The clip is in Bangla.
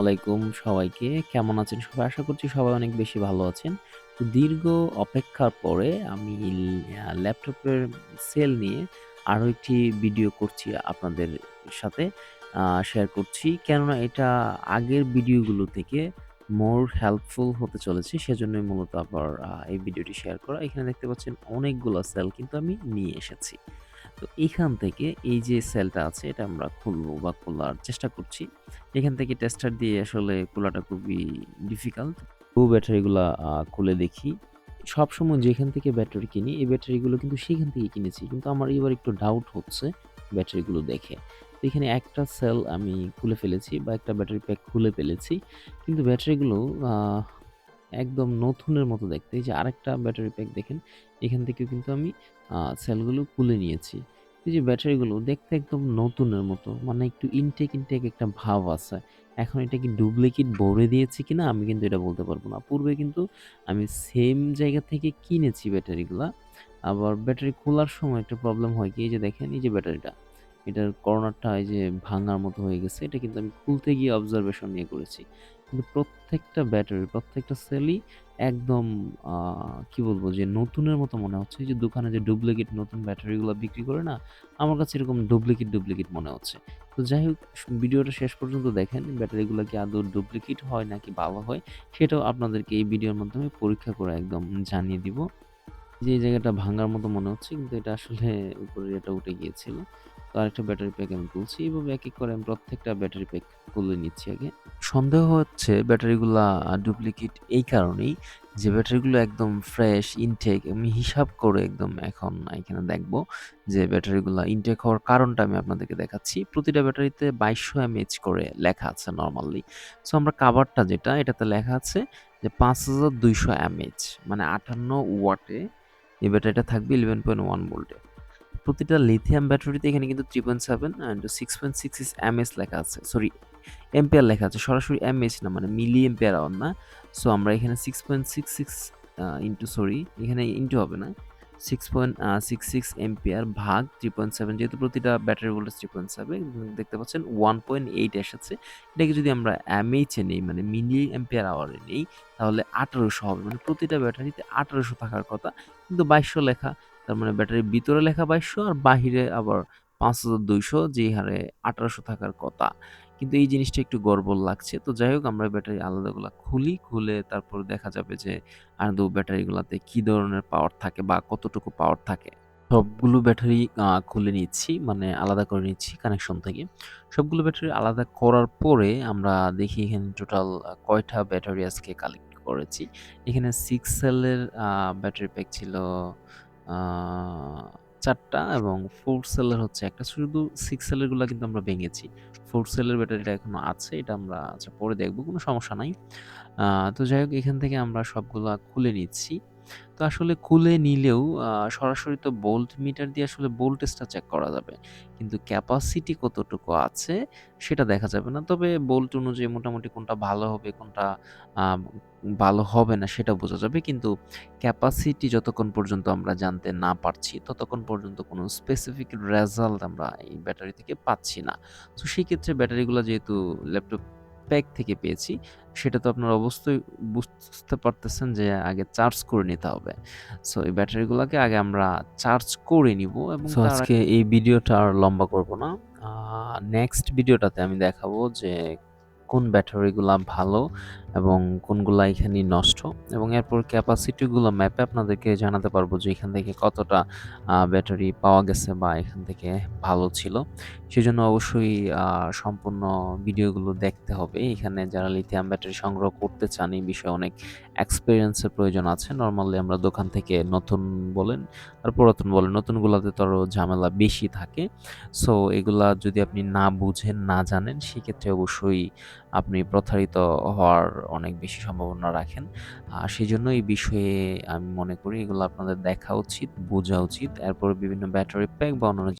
আলাইকুম সবাইকে। কেমন আছেন সবাই? আশা করছি সবাই অনেক বেশি ভালো আছেন। তো দীর্ঘ অপেক্ষার পরে আমি ল্যাপটপের সেল নিয়ে আরও একটি ভিডিও করছি আপনাদের সাথে শেয়ার করছি। কেননা এটা আগের ভিডিওগুলো থেকে মোর হেল্পফুল হতে চলেছে। সেজন্যই মূলত আবার এই ভিডিওটি শেয়ার করা। এখানে দেখতে পাচ্ছেন অনেকগুলো সেল কিন্তু আমি নিয়ে এসেছি। তো এখান থেকে এই যে সেলটা আছে, এটা আমরা খুলবো বা খোলার চেষ্টা করছি। এখান থেকে টেস্টার দিয়ে আসলে খোলাটা খুবই ডিফিকাল্ট। তো ব্যাটারিগুলা খুলে দেখি। সবসময় যেখান থেকে ব্যাটারি কিনি, এই ব্যাটারিগুলো কিন্তু সেখান থেকে কিনেছি। কিন্তু আমার এবার একটু ডাউট হচ্ছে ব্যাটারিগুলো দেখে। তো এখানে একটা সেল আমি খুলে ফেলেছি বা একটা ব্যাটারি প্যাক খুলে ফেলেছি। কিন্তু ব্যাটারিগুলো একদম নতুনের মতো দেখতে। এই যে আরেকটা ব্যাটারি প্যাক দেখেন। এখান থেকেও কিন্তু আমি সেলগুলো খুলে নিয়েছি। এই যে ব্যাটারিগুলো দেখতে একদম নতুনের মতো। মানে একটু ইনটেক, ইনটেক একটা ভাব আছে। এখন এটা কি ডুপ্লিকেট ভরে দিয়েছি কিনা আমি কিন্তু এটা বলতে পারব না। পূর্বে কিন্তু আমি সেম জায়গা থেকে কিনেছি ব্যাটারিগুলা। আবার ব্যাটারি খোলার সময় একটা প্রবলেম হয় কি এই যে দেখেন এই যে ব্যাটারিটা। এটার কর্নারটা এই যে ভাঙার মতো হয়ে গেছে। এটা কিন্তু আমি খুলতে গিয়ে অবজারভেশন নিয়ে করেছি। কিন্তু প্রত্যেকটা ব্যাটারি, প্রত্যেকটা সেলই একদম কি বলব যে নতুনের মতো মনে হচ্ছে। যে দোকানে যে ডুপ্লিকেট নতুন ব্যাটারিগুলা বিক্রি করে না? আমার কাছে এরকম ডুপ্লিকেট, ডুপ্লিকেট মনে হচ্ছে। তো যাই হোক ভিডিওটা শেষ পর্যন্ত দেখেন। ব্যাটারিগুলা কি আদৌ ডুপ্লিকেট হয় নাকি ভালো হয়? সেটাও আপনাদেরকে এই ভিডিওর মাধ্যমে পরীক্ষা করে একদম জানিয়ে দিব। যে এই জায়গাটা ভাঙার মতো মনে হচ্ছে কিন্তু এটা আসলে উপরে এটা উঠে গিয়েছিল। তো আরেকটা ব্যাটারি প্যাক আমি তুলছি। এভাবে এক, এক করে আমি প্রত্যেকটা ব্যাটারি প্যাক খুলে নিচ্ছি আগে। সন্দেহ হচ্ছে ব্যাটারিগুলা ডুপ্লিকেট এই কারণেই যে ব্যাটারিগুলো একদম ফ্রেশ ইনটেক আমি হিসাব করে একদম এখন এখানে দেখব যে ব্যাটারিগুলা ইনটেক হওয়ার কারণটা আমি আপনাদেরকে দেখাচ্ছি। প্রতিটা ব্যাটারিতে ২২০০ এমএএইচ করে লেখা আছে নরমালি। সো আমরা কাভারটা যেটা এটাতে লেখা আছে যে ৫২০০ এমএএইচ মানে ৫৮ ওয়াটে এই ব্যাটারিটা থাকবে 11.1 ভোল্টে। প্রতিটা লিথিয়াম ব্যাটারিতে এখানে কিন্তু 3.7 অ্যান্ড 6.66 এমএএইচ লেখা আছে। সরি এম্পিয়ার লেখা আছে। সরাসরি এমএএইচ না মানে মিলি এম্পিয়ার আওয়ার না। সো আমরা এখানে 6.66 আ ইন্টু সরি এখানে ইন্টু হবে না। 6.66 এম্পিয়ার ভাগ 3.7 যেহেতু প্রতিটা ব্যাটারি ভোল্টেজ 3.7 দেখতে পাচ্ছেন 1.8 এসেছে। এটাকে যদি আমরা এমএইচ এ নেই মানে মিলি এম্পিয়ার আওয়ার নেই, তাহলে ১৮০০ হবে। মানে প্রতিটা ব্যাটারিতে ১৮০০ থাকার কথা। কিন্তু বাইশশো লেখা। তার মানে ব্যাটারির ভিতরে লেখা ২২০০ আর বাহিরে আবার ৫২০০ যেই হারে ১৮০০ থাকার কথা। কিন্তু এই জিনিসটা একটু গড়বড় লাগছে। তো যাই হোক, আমরা ব্যাটারি আলাদাগুলা খুলি। খুলে তারপর দেখা যাবে যে আর আদৌ ব্যাটারিগুলোতে কি ধরনের পাওয়ার থাকে বা কতটুকু পাওয়ার থাকে। সবগুলো ব্যাটারি খুলে নিচ্ছি মানে আলাদা করে নিচ্ছি কানেকশন থেকে। সবগুলো ব্যাটারি আলাদা করার পরে আমরা দেখি এখানে টোটাল কয়টা ব্যাটারি আজকে কালেক্ট করেছি। এখানে সিক্স সেলের ব্যাটারি প্যাক ছিল আ ৪ টা এবং ফোর সেলের হচ্ছে একটা। শুধু সিক্স সেলেরগুলো কিন্তু আমরা ভেঙেছি। ফোর সেলের ব্যাটারিটা এখনও আছে। এটা আমরা আচ্ছা পরে দেখব, কোনো সমস্যা নাই। তো যাই হোক, এখান থেকে আমরা সবগুলো খুলে নিচ্ছি। তো আসলে খুলে নিলেও সরাসরি তো বোল্ট মিটার দিয়ে আসলে ভোল্টেজটা চেক করা যাবে। কিন্তু ক্যাপাসিটি কতটুকু আছে সেটা দেখা যাবে না। তবে বোল্ট অনুযায়ী মোটামুটি কোনটা ভালো হবে, কোনটা ভালো হবে না সেটা বোঝা যাবে। কিন্তু ক্যাপাসিটি যতক্ষণ পর্যন্ত আমরা জানতে না পারছি ততক্ষণ পর্যন্ত কোনো স্পেসিফিক রেজাল্ট আমরা এই ব্যাটারি থেকে পাচ্ছি না। সো সেক্ষেত্রে ব্যাটারিগুলো যেহেতু ল্যাপটপ প্যাক থেকে পেয়েছি সেটা তো আপনারা অবশ্যই বুঝতে পারতেছেন যে আগে চার্জ করে নিতে হবে। সো এই ব্যাটারিগুলোকে আগে আমরা চার্জ করে নিব এবং আজকে এই ভিডিওটা আর লম্বা করব না। নেক্সট ভিডিওটাতে আমি দেখাবো যে কোন ব্যাটারিগুলা ভালো এবং কোনগুলা এখানেই নষ্ট এবং এরপর ক্যাপাসিটিগুলো ম্যাপে আপনাদেরকে জানাতে পারব যে এখান থেকে কতটা ব্যাটারি পাওয়া গেছে বা এখান থেকে ভালো ছিল। সেজন্য অবশ্যই সম্পূর্ণ ভিডিওগুলো দেখতে হবে। এখানে যারা লিথিয়াম ব্যাটারি সংগ্রহ করতে চান এই বিষয়ে অনেক এক্সপেরিয়েন্স এর প্রয়োজন আছে। নর্মালি আমরা দোকান থেকে নতুন বলেন আর পুরাতন বলেন নতুনগুলাতে তো ঝামেলা বেশি থাকে। সো এগুলা যদি আপনি না বুঝেন, না জানেন সেক্ষেত্রে অবশ্যই আপনি প্রতারিত হওয়ার অনেক বেশি সম্ভাবনা রাখেন। আর সেই জন্য এই বিষয়ে আমি মনে করি এগুলো আপনাদের দেখা উচিত, বোঝা উচিত। এরপর বিভিন্ন ব্যাটারি প্যাক বা অন্যান্য